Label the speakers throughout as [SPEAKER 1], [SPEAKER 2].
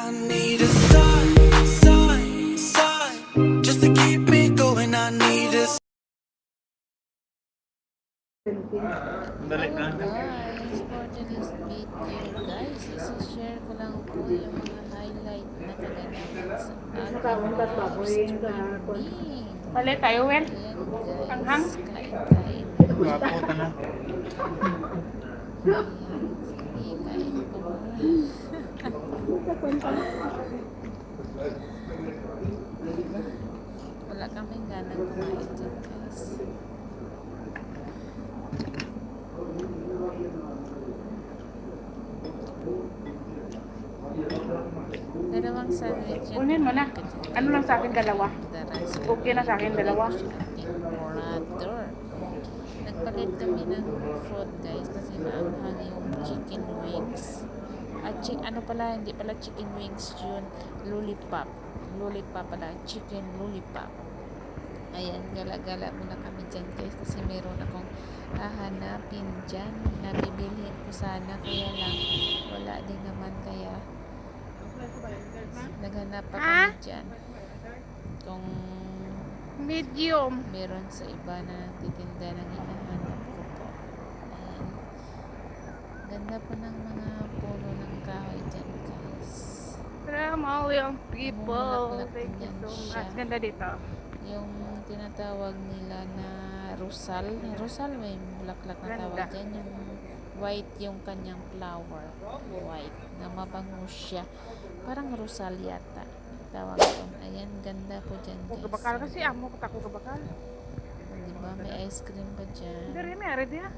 [SPEAKER 1] I need a sign, sign, sign, just to keep me going. I need a
[SPEAKER 2] Dali na.
[SPEAKER 3] Guys, for today's video, guys, isi-share ko lang po yung mga highlight na kaganapan sa ating live streaming.
[SPEAKER 4] Balik tayo, Wen.
[SPEAKER 3] Ayan,
[SPEAKER 4] Anghang?
[SPEAKER 3] guys, kain-kain. Wala kaming ganang kumain dyan, guys. Dalawang sandwich yan.
[SPEAKER 4] Kunin mo na. Ano lang sa akin, dalawa? Okay na sa akin, dalawa.
[SPEAKER 3] Nagpalit kami ng fruit guys kasi maanghang yung chicken wings. At chi- ano pala, hindi pala chicken wings yun. Lollipop. Lollipop pala. Chicken lollipop. Ayan, gala-gala muna kami dyan guys kasi meron akong hahanapin dyan na bibilhin ko sana kaya lang wala din naman kaya naghanap pa kami dyan kung
[SPEAKER 4] Medium.
[SPEAKER 3] meron sa iba na nagtitinda ng hinahanap. Ganda po ng mga puno ng kahoy dyan, guys.
[SPEAKER 4] From all young people. Thank you so
[SPEAKER 3] siya.
[SPEAKER 4] much. Ganda dito.
[SPEAKER 3] Yung tinatawag nila na rosal. Rosal, may bulaklak na tawag dyan. Yung white yung kanyang flower. White. Na mabango siya. Parang rosal yata. Tawag ko. Ayan, ganda po dyan, guys.
[SPEAKER 4] kabakal kasi amo ko tako kabakal.
[SPEAKER 3] Diba? May ice cream pa dyan.
[SPEAKER 4] Dari may ari dia.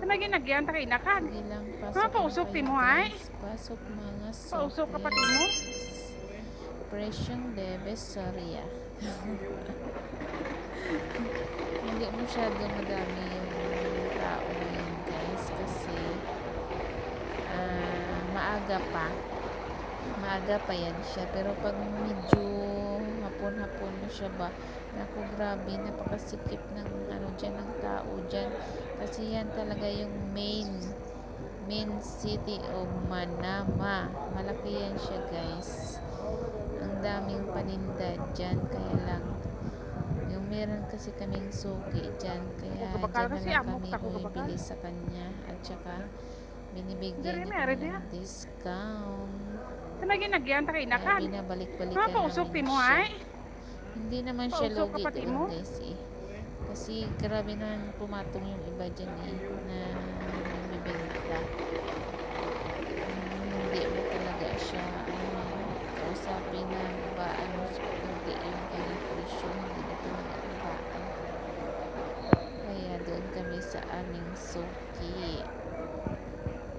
[SPEAKER 4] Kanagi nagyan ta kay nakan.
[SPEAKER 3] Sige lang, pasok na
[SPEAKER 4] pausok,
[SPEAKER 3] kayo,
[SPEAKER 4] Timo, ay?
[SPEAKER 3] Pasok mga soft
[SPEAKER 4] Pausok ka pati mo.
[SPEAKER 3] Presyong Divisoria. Hindi masyado madami yung tao ngayon guys kasi ah, maaga pa. Maaga pa yan siya. Pero pag medyo hapon-hapon na siya ba, naku grabe, napakasikip ng ano dyan, ng tao dyan. Kasi yan talaga yung main main city of Manama. Malaki yan siya guys. Ang daming paninda dyan, kaya lang yung meron kasi kaming suki dyan, kaya dyan na lang kami bumibili sa kanya at saka binibigyan niya kami ng discount.
[SPEAKER 4] Kanagi nagyan ta kay
[SPEAKER 3] Kaya
[SPEAKER 4] nakan.
[SPEAKER 3] binabalik-balikan namin siya.
[SPEAKER 4] ay.
[SPEAKER 3] Hindi naman siya
[SPEAKER 4] Pausok
[SPEAKER 3] logi
[SPEAKER 4] kapatid
[SPEAKER 3] doon
[SPEAKER 4] mo?
[SPEAKER 3] guys eh. Kasi grabe naman pumatong yung iba dyan eh na nagbibenta. Hmm, Hindi mo talaga siya ano, kausapin na ba ano hindi yung kanyang presyo hindi mo talaga nabaan. Kaya doon kami sa aming suki.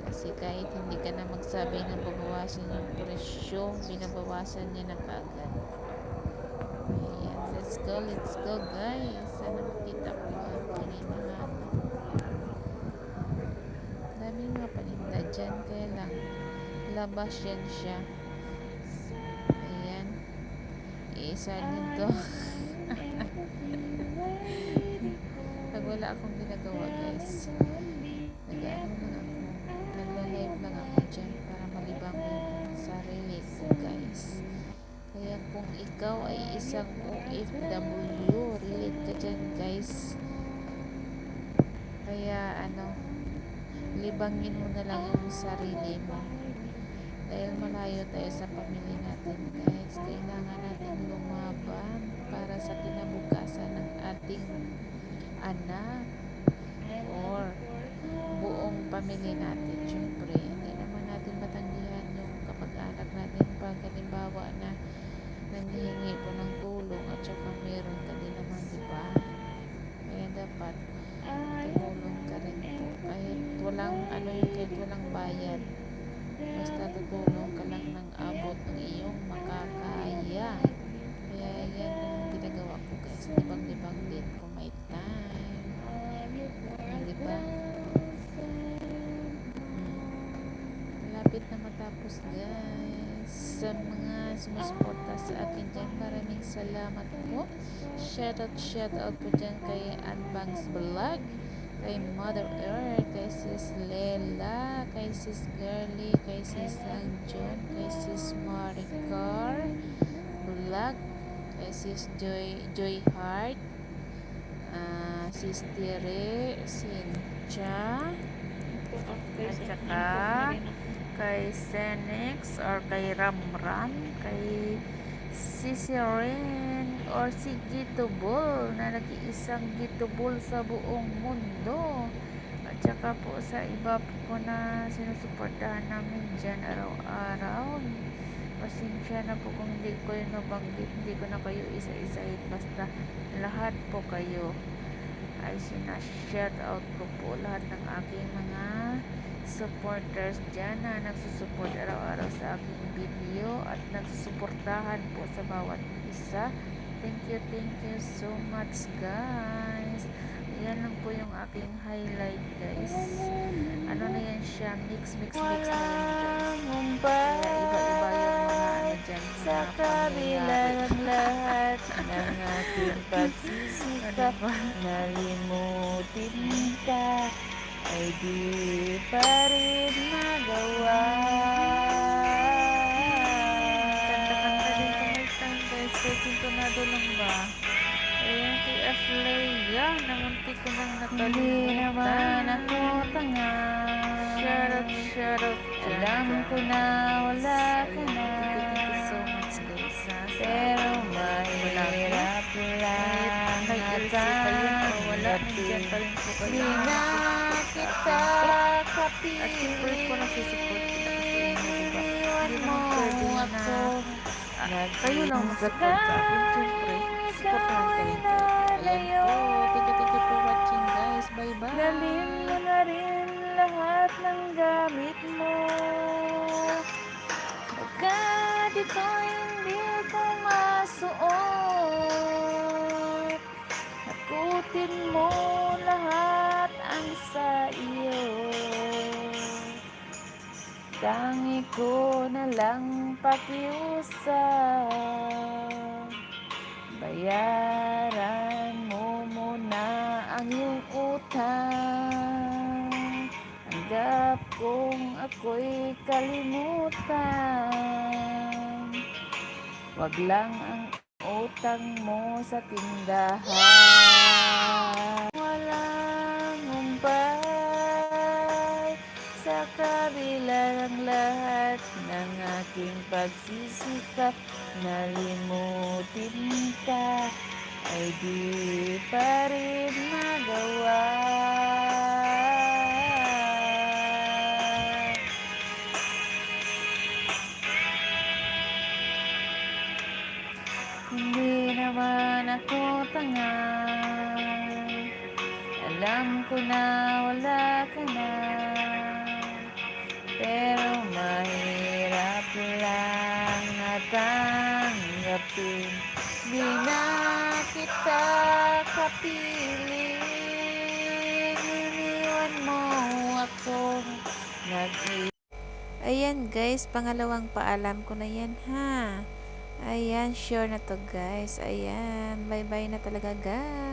[SPEAKER 3] Kasi kahit hindi ka na magsabi na babawasan yung presyo, binabawasan niya na kaagad. Let's go, let's go guys. Sana makita ko yung aking hinahanap. Dami mga paninda dyan, kaya lang labas yan siya. Ayan. Isa din to. Pag wala akong ginagawa guys, nag-ano lang ako, nagla-live lang ako dyan para malibang ko yung sarili ko guys. Kung ikaw ay isang OFW, relate ka dyan guys. Kaya ano, libangin mo na lang yung sarili mo. Dahil malayo tayo sa pamilya natin guys. Kailangan natin lumaban para sa kinabukasan ng ating anak or buong pamilya natin. Siyempre, hindi naman natin matanggihan yung kapag-anak natin pag halimbawa na nanghihingi po ng tulong at saka meron ka din naman, di ba? Kaya dapat tumulong ka rin po. Kahit walang, ano yung kahit walang bayad. Basta tutulong ka lang ng abot ng iyong makakaya. Kaya yan ang ginagawa ko guys. Libang-libang din kung may time. Di ba? Hmm. Malapit na matapos guys. Sa mga sumusuporta sa akin dyan, maraming salamat po. Shoutout, shoutout po dyan kay Unbangs Vlog kay Mother Earth, kay Sis Lela, kay Sis Girly, kay Sis Angel, Maricar Bulag, kay Sis Joy, Joy Heart, ah, Sis Tire, Sincha, at saka kay Senix or kay Ramram, kay Sisirin or si Gitubol na nag-iisang Gitubol sa buong mundo. At saka po sa iba po na sinusuportahan namin dyan araw-araw. Pasensya na po kung hindi ko yun nabanggit, hindi ko na kayo isa-isahin. Basta lahat po kayo ay sinashout out ko po lahat ng aking mga supporters dyan na nagsusupport araw-araw sa aking video at nagsusuportahan po sa bawat isa. Thank you, thank you so much guys. Yan lang po yung aking highlight guys. Ano na yan siya? Mix, mix, mix na yan guys. Kaya iba-iba yung mga ano dyan.
[SPEAKER 5] Sa kabila. Ng lahat ng ating pagsisikap Nalimutin ka ay di pa rin magawa
[SPEAKER 3] din ko sintonado lang ba? Ayan kay Asleya. Namunti ko nang
[SPEAKER 5] Hindi naman
[SPEAKER 3] nakalimutan.
[SPEAKER 5] ako tanga
[SPEAKER 3] Shoutout, shoutout. dyan,
[SPEAKER 5] Alam
[SPEAKER 3] guys.
[SPEAKER 5] ko na wala ka na Pero mahirap lang. Di na kita
[SPEAKER 3] At kita Hindi
[SPEAKER 5] mo
[SPEAKER 3] naman pwede na
[SPEAKER 5] ako
[SPEAKER 3] kayo lang mag-support sa akin, siyempre. Support naman kayo. Ayan po. Thank you, thank you for watching guys. Bye-bye.
[SPEAKER 5] Dalhin mo na rin lahat ng gamit mo Baka dito hindi ko masuot Nakutin mo lahat ang sa iyo. Tangi ko na lang pakiusap. Bayaran mo muna ang iyong utang. Anggap kong ako'y kalimutan Wag lang ang utang mo sa tindahan. Walang umpay sa kabila ng lahat ng aking pagsisikap Nalimutin ka. Ay di pa rin Alam ko na wala ka na Pero mahirap lang natanggapin Di na kita kapiling Iniwan mo akong nag
[SPEAKER 3] Ayan guys, pangalawang paalam ko na yan ha. Ayan, sure na to guys. Ayan, bye-bye na talaga guys.